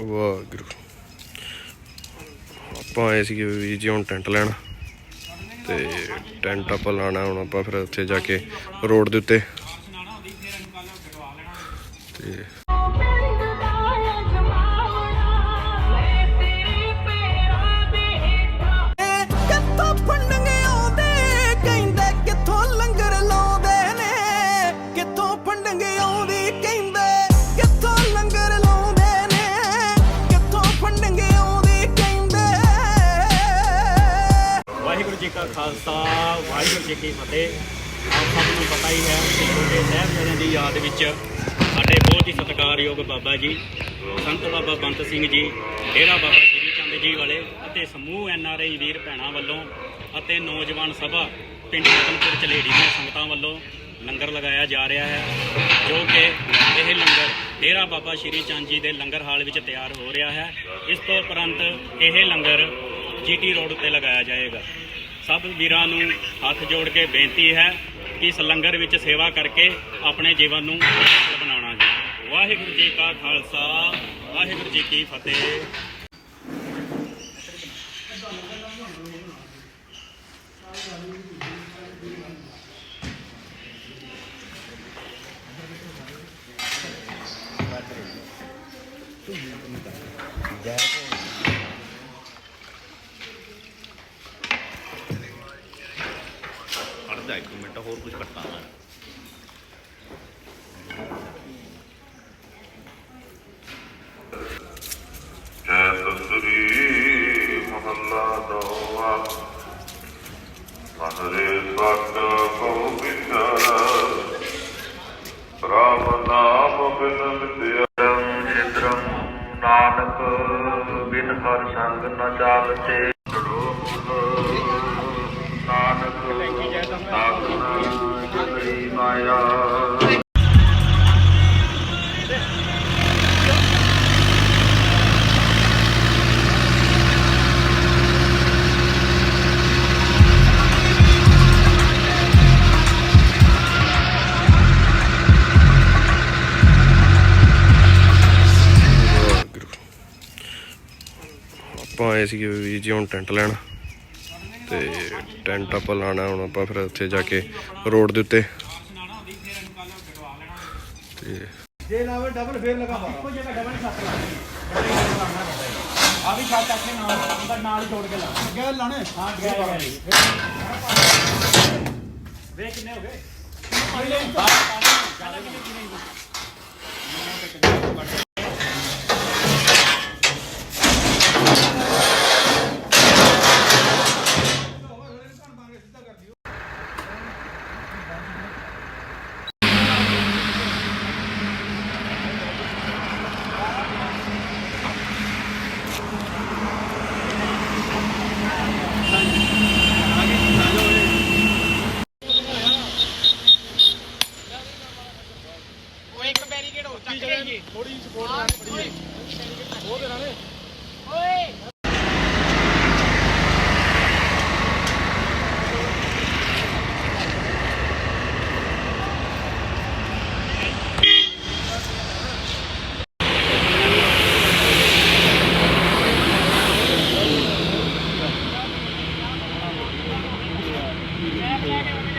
ਵਾਹਿਗੁਰੂ। ਆਪਾਂ ਆਏ ਸੀਗੇ ਵੀ ਜੀ ਹੁਣ ਟੈਂਟ ਲੈਣਾ। ਤੇ ਟੈਂਟ ਆਪਾਂ ਲਾਣਾ ਹੁਣ ਆਪਾਂ ਫਿਰ ਉੱਥੇ ਜਾ ਕੇ ਰੋਡ ਦੇ ਉੱਤੇ ਜੀ ਕਾ ਖਾਲਸਾ, ਵਾਹਿਗੁਰੂ ਜੀ ਕੀ ਫਤਿਹ। ਆਪ ਸਭ ਨੂੰ ਪਤਾ ਹੀ ਹੈ ਕਿ ਛੋਟੇ ਸਾਹਿਬਜ਼ਾਦਿਆਂ ਦੀ ਯਾਦ ਵਿੱਚ ਸਾਡੇ ਬਹੁਤ ਹੀ ਸਤਿਕਾਰਯੋਗ ਬਾਬਾ ਜੀ, ਸੰਤ ਬਾਬਾ ਬੰਤ ਸਿੰਘ ਜੀ, ਡੇਰਾ ਬਾਬਾ ਸ਼੍ਰੀ ਚੰਦ ਜੀ ਵਾਲੇ ਅਤੇ ਸਮੂਹ ਐਨ ਆਰ ਆਈ ਵੀਰ ਭੈਣਾਂ ਵੱਲੋਂ ਅਤੇ ਨੌਜਵਾਨ ਸਭਾ ਪਿੰਡ ਰਤਨਪੁਰ ਚਲੇੜੀ ਦੀਆਂ ਸੰਗਤਾਂ ਵੱਲੋਂ ਲੰਗਰ ਲਗਾਇਆ ਜਾ ਰਿਹਾ ਹੈ, ਜੋ ਕਿ ਇਹ ਲੰਗਰ ਡੇਰਾ ਬਾਬਾ ਸ਼੍ਰੀ ਚੰਦ ਜੀ ਦੇ ਲੰਗਰ ਹਾਲ ਵਿੱਚ ਤਿਆਰ ਹੋ ਰਿਹਾ ਹੈ। ਇਸ ਤੋਂ ਉਪਰੰਤ ਇਹ ਲੰਗਰ ਜੀਟੀ ਰੋਡ ਉੱਤੇ ਲਗਾਇਆ ਜਾਏਗਾ। ਸਭ ਵੀਰਾਂ ਨੂੰ ਹੱਥ ਜੋੜ ਕੇ ਬੇਨਤੀ ਹੈ ਕਿ ਇਸ ਲੰਗਰ ਵਿੱਚ ਸੇਵਾ ਕਰਕੇ ਆਪਣੇ ਜੀਵਨ ਨੂੰ ਬਣਾਉਣਾ ਜੀ। ਵਾਹਿਗੁਰੂ ਜੀ ਕਾ ਖਾਲਸਾ, ਵਾਹਿਗੁਰੂ ਜੀ ਕੀ ਫਤਿਹ। ਬਿਨ ਸੰਗ ਨਾ ਚਾਲਤੇ ਆਪਾਂ ਆਏ ਸੀਗੇ ਵੀ ਜੀ ਹੁਣ ਟੈਂਟ ਲੈਣ ਤੇ ਟੈਂਟ ਆਪਾਂ ਲਾਣਾ ਹੁਣ ਆਪਾਂ ਫਿਰ ਉੱਥੇ ਜਾ ਕੇ ਰੋਡ ਦੇ ਉੱਤੇ। ਤੇ ਜੇ ਨਾ ਡਬਲ ਫੇਰ ਲਗਾ ਇੱਕੋ ਜਗ੍ਹਾ ਡਬਲ ਛੱਤ ਲਾਣੀ ਆ ਵੀ ਛੱਤ ਆਪਣੇ ਨਾਲ ਜੋੜ ਕੇ ਲਾ ਅੱਗੇ ਲਾਣੇ ਹਾਂ ਗਿਆ ਵੇ ਕਿੰਨੇ ਹੋ ਗਏ? ਪਹਿਲੇ ਜ਼ਿਆਦਾ ਕਿੰਨੇ ਕਿੰਨੇ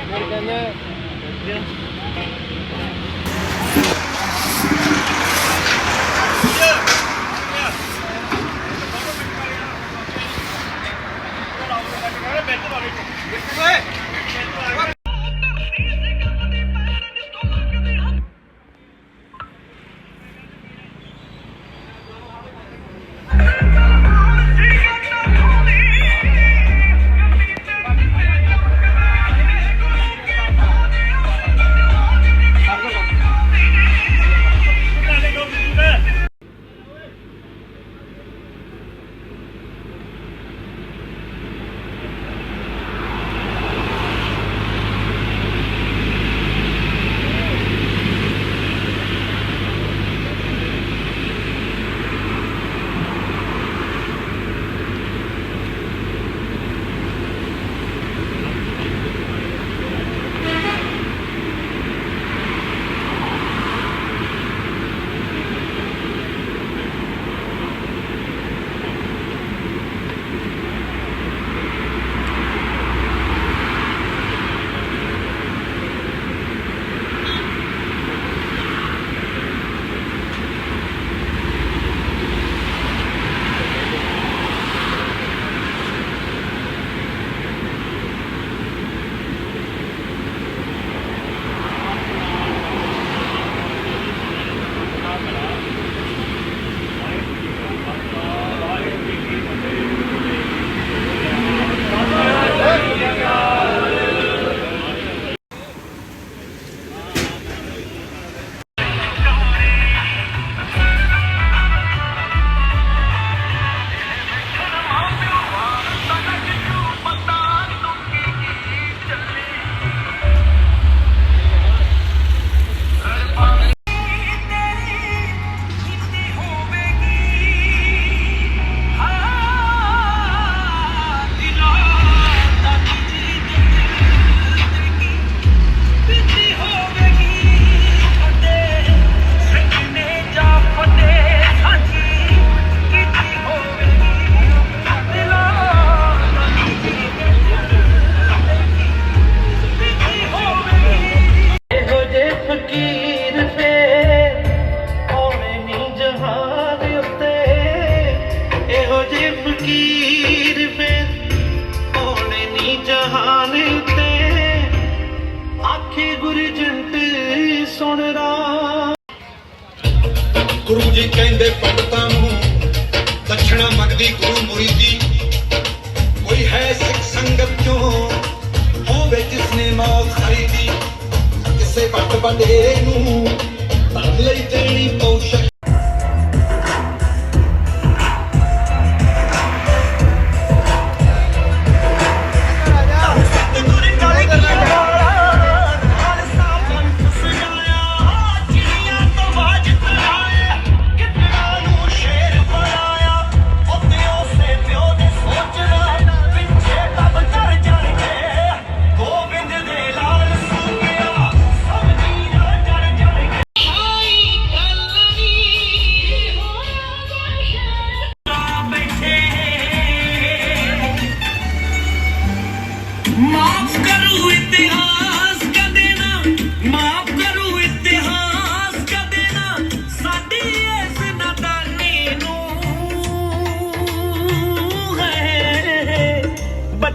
Nereden ne?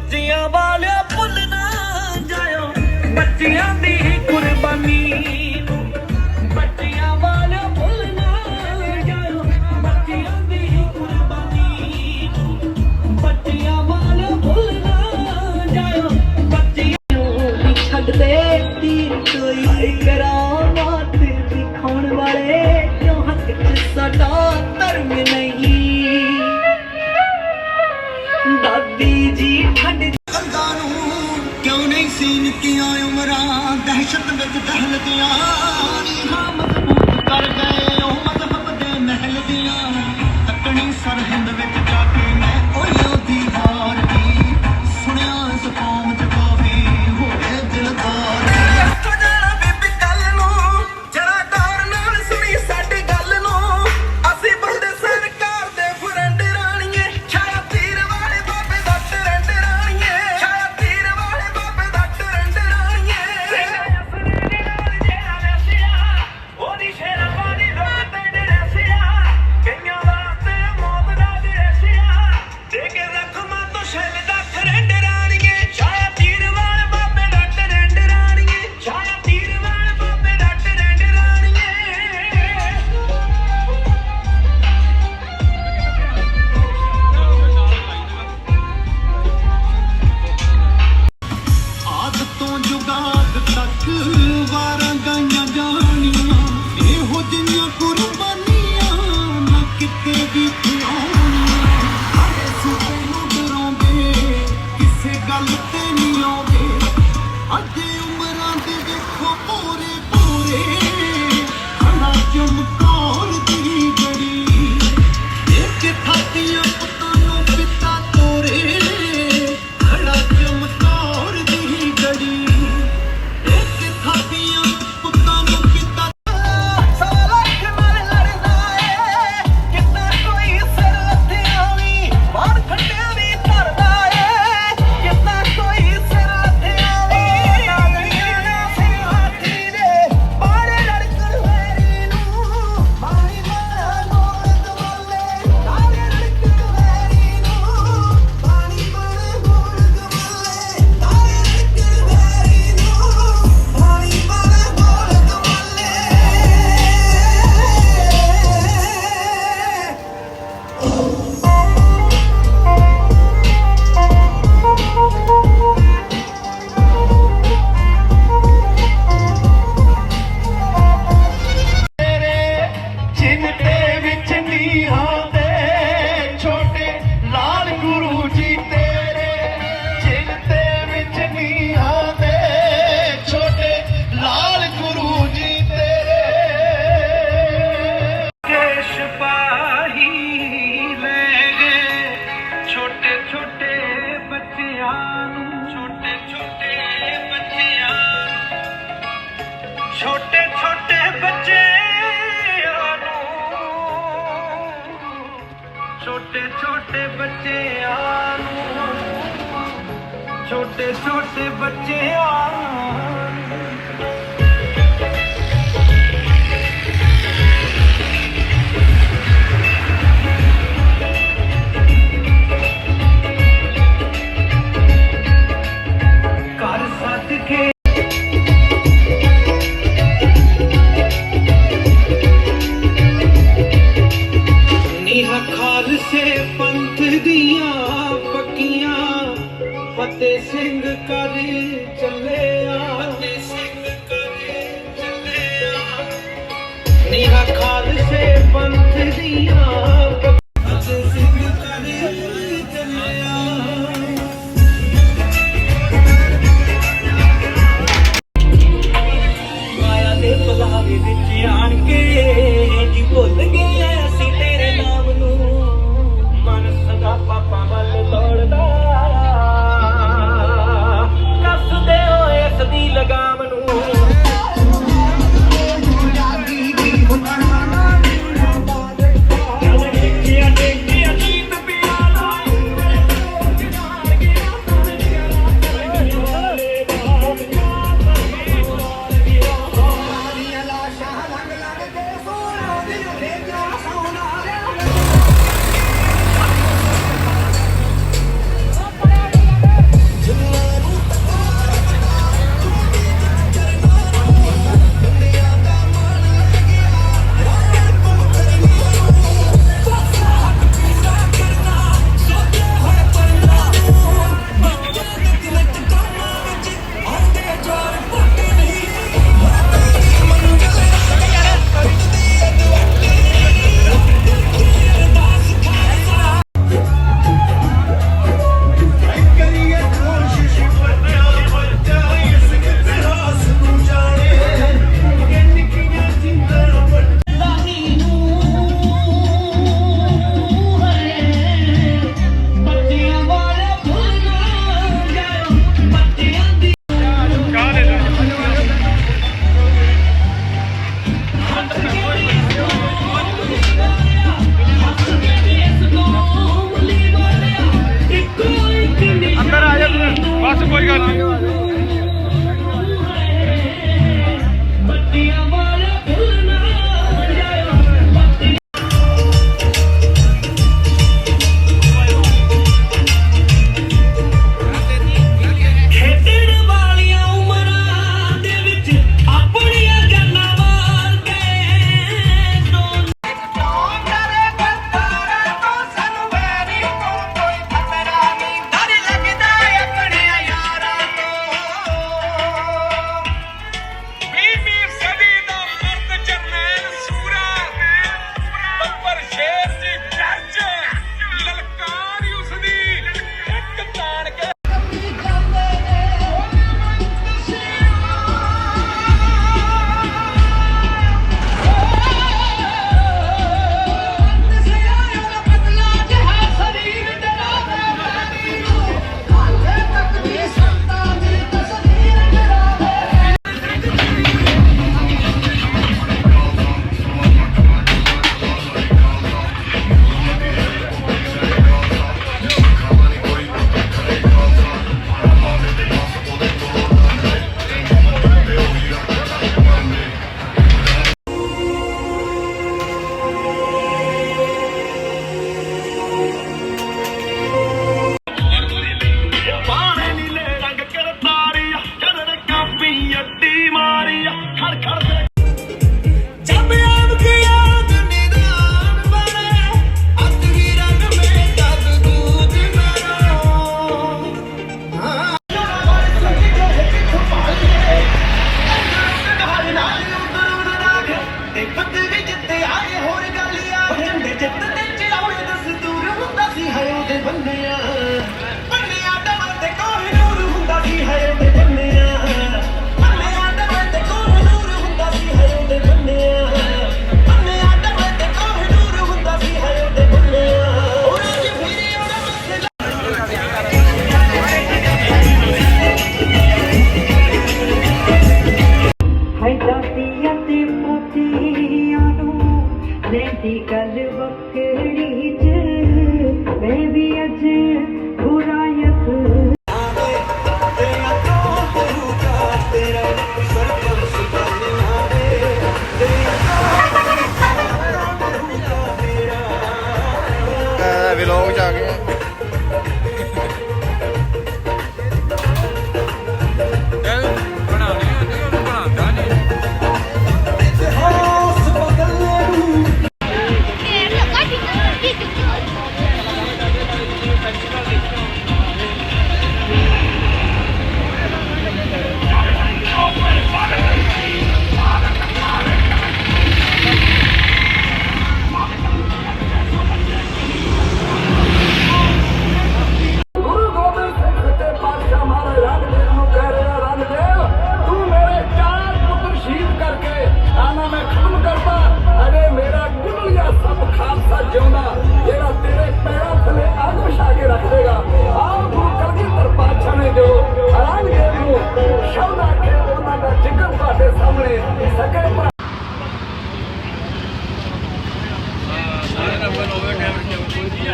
ਬੱਚਿਆਂ ਵਾਲਿਆ ਭੁੱਲ ਨਾ ਜਾਇਓ। ਬੱਚਿਆਂ ਦੀ ਕੁਰਬਾਨੀ ਬੱਚਿਆਂ ਵਾਲਿਆ ਭੁੱਲ ਨਾ ਜਾਇਓ। ਬੱਚਿਆਂ ਦੀ ਕੁਰਬਾਨੀ ਬੱਚਿਆਂ ਵਾਲਿਆ ਭੁੱਲ ਨਾ ਜਾਇਓ। ਬੱਚਿਆਂ ਨੂੰ ਛੱਡ ਦੇ ਉਮਰਾਂ ਦਹਿਸ਼ਤ ਵਿੱਚ ਦਹਿਲਦੀਆਂ ਨੀਹਾਂ ਸਿਪਾਹੀ ਲੈ ਗਏ। ਛੋਟੇ ਛੋਟੇ ਬੱਚਿਆਂ ਨੂੰ, ਛੋਟੇ ਛੋਟੇ ਬੱਚਿਆਂ ਛੋਟੇ ਛੋਟੇ ਬੱਚਿਆਂ ਨੂੰ, ਛੋਟੇ ਛੋਟੇ ਬੱਚਿਆਂ ਨੂੰ, ਛੋਟੇ ਛੋਟੇ ਬੱਚਿਆਂ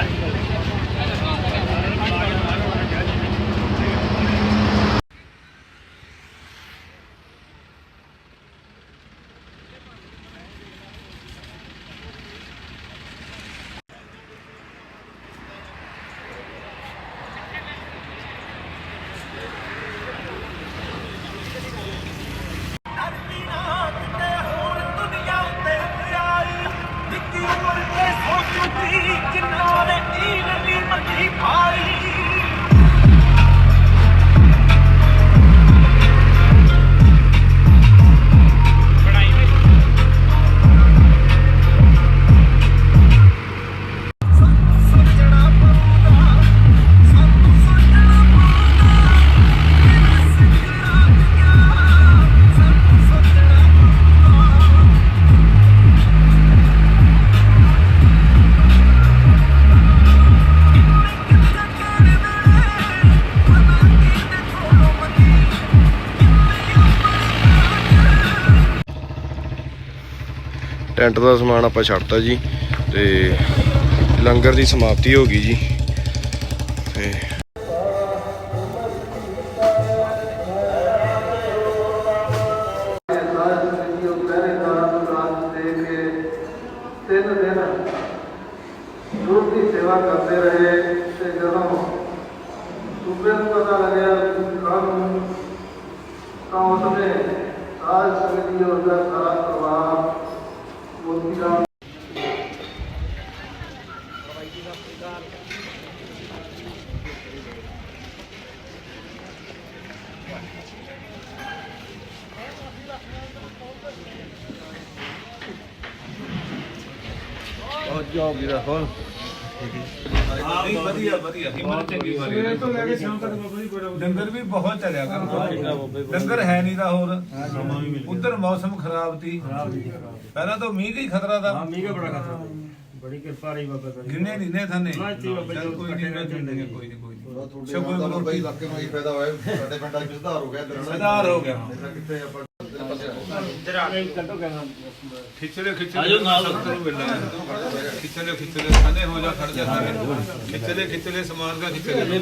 Yeah. ਦਾ ਸਮਾਨ ਆਪਾਂ ਛੱਡਤਾ ਜੀ ਤੇ ਲੰਗਰ ਦੀ ਸਮਾਪਤੀ ਹੋ ਗਈ ਜੀ ਤੇ ਨਹੀਂ ਵਧੀਆ ਵਧੀਆ। ਹਿੰਮਤ ਚੰਗੀ ਵਾਰੀ ਸਵੇਰ ਤੋਂ ਲੈ ਕੇ ਸ਼ਾਮ ਤੱਕ ਬਾਬਾ ਜੀ ਲੰਗਰ ਵੀ ਬਹੁਤ ਚੱਲਿਆ ਕਰ ਲੰਗਰ ਹੈ ਨਹੀਂ ਤਾਂ ਹੋਰ। ਉਧਰ ਮੌਸਮ ਖਰਾਬ ਸੀ। ਪਹਿਲਾਂ ਤਾਂ ਮੀਂਹ ਦੀ ਖਤਰਾ ਦਾ ਮੀਂਹ ਦਾ ਬੜਾ ਖਤਰਾ ਬੜੀ ਕਿਰਪਾ ਰਹੀ ਬਾਬਾ ਕਰੀ ਗਿਰਨੇ ਨਹੀਂ ਨੇ ਥਾਨੇ। ਹਾਂ, ਬਾਬਾ ਜੀ ਚੱਲ ਕੋਈ ਨਹੀਂ ਇਕੱਠੇ ਕੋਈ ਨਹੀਂ ਕੋਈ ਨਹੀਂ ਸ਼ਗਨ ਬਈ ਰੋਟੀ ਇਲਾਕੇ ਨੂੰ ਹੀ ਫਾਇਦਾ ਹੋਇਆ। ਸਾਡੇ ਪਿੰਡਾਂ 'ਚ ਸੁਧਾਰ ਹੋ ਗਿਆ। ਸੁਧਾਰ ਹੋ ਗਿਆ। ਕਿੱਥੇ ਆਪਾਂ ਖਿੱਚਲੇ ਖਿੱਚਲੇ ਸਤਿਗੁਰੂ ਮਿਲਣਾ ਖਿੱਚਲੇ ਹੋ ਜਾ ਖੜ ਜਾ ਖਿੱਚਲੇ ਖਿੱਚਲੇ ਸਮਾਨ ਦਾ ਖਿੱਚਲੇ